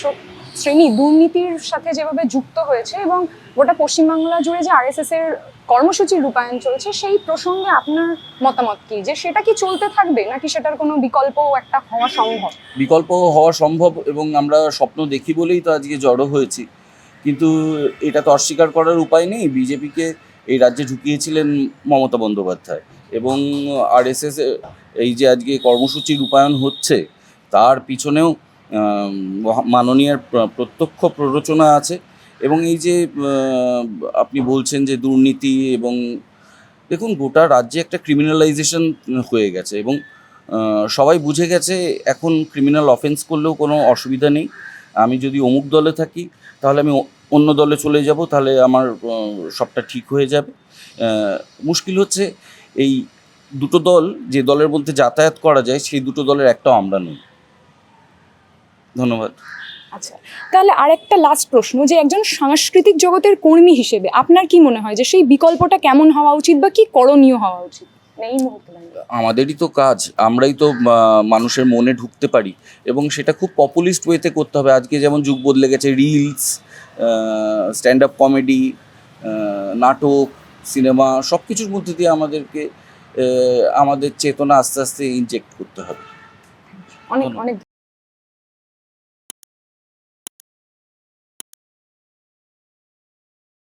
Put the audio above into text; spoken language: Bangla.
শাসক শ্রেণি দুর্নীতির সাথে যেভাবে যুক্ত হয়েছে এবং গোটা পশ্চিমবাংলা জুড়ে যে আরএসএস এর কর্মসূচির রূপায়ণ চলছে, সেই প্রসঙ্গে আপনার মতামত কি? যে সেটা কি চলতে থাকবে নাকি সেটার কোনো বিকল্প একটা হওয়া সম্ভব? বিকল্প হওয়া সম্ভব এবং আমরা স্বপ্ন দেখি বলেই তো আজকে জড়ো হয়েছি। কিন্তু এটা তো অস্বীকার করার উপায় নেই। বিজেপিকে এই রাজ্যে ঢুকিয়েছিলেন মমতা বন্দ্যোপাধ্যায় এবং আরএসএস এই যে আজকে কর্মসূচি রূপায়ণ হচ্ছে, তার পিছনেও মাননীয়ার প্রত্যক্ষ প্ররোচনা আছে এবং এই যে আপনি বলছেন যে দুর্নীতি এবং, দেখুন, গোটা রাজ্যে একটা ক্রিমিনালাইজেশন হয়ে গেছে এবং সবাই বুঝে গেছে এখন ক্রিমিনাল অফেন্স করলেও কোনো অসুবিধা নেই। আমি যদি অমুক দলে থাকি, তাহলে আমি অন্য দলে চলে যাব, তাহলে আমার সবটা ঠিক হয়ে যাবে। মুশকিল হচ্ছে এই দুটো দল, যে দলের মধ্যে যাতায়াত করা যায়, সেই দুটো দলের একটা আমরা নই। ধন্যবাদ। আচ্ছা তাহলে আরেকটা লাস্ট প্রশ্ন যে একজন সাংস্কৃতিক জগতের কর্মী হিসেবে আপনার কি মনে হয় যে সেই বিকল্পটা কেমন হওয়া উচিত বা কি করণীয় হওয়া উচিত। আমাদেরই তো কাজ আমরাই তো মানুষের মনে ঢুকতে পারি এবং সেটা খুব পপুলিস্ট ওয়েতে করতে হবে। আজকে যেমন যুগ বদলে গেছে রিলস স্ট্যান্ড আপ কমেডি নাটক সিনেমা সব কিছুর মধ্যে দিয়ে আমাদেরকে আমাদের চেতনা আস্তে আস্তে ইনজেক্ট করতে হবে। অনেক অনেক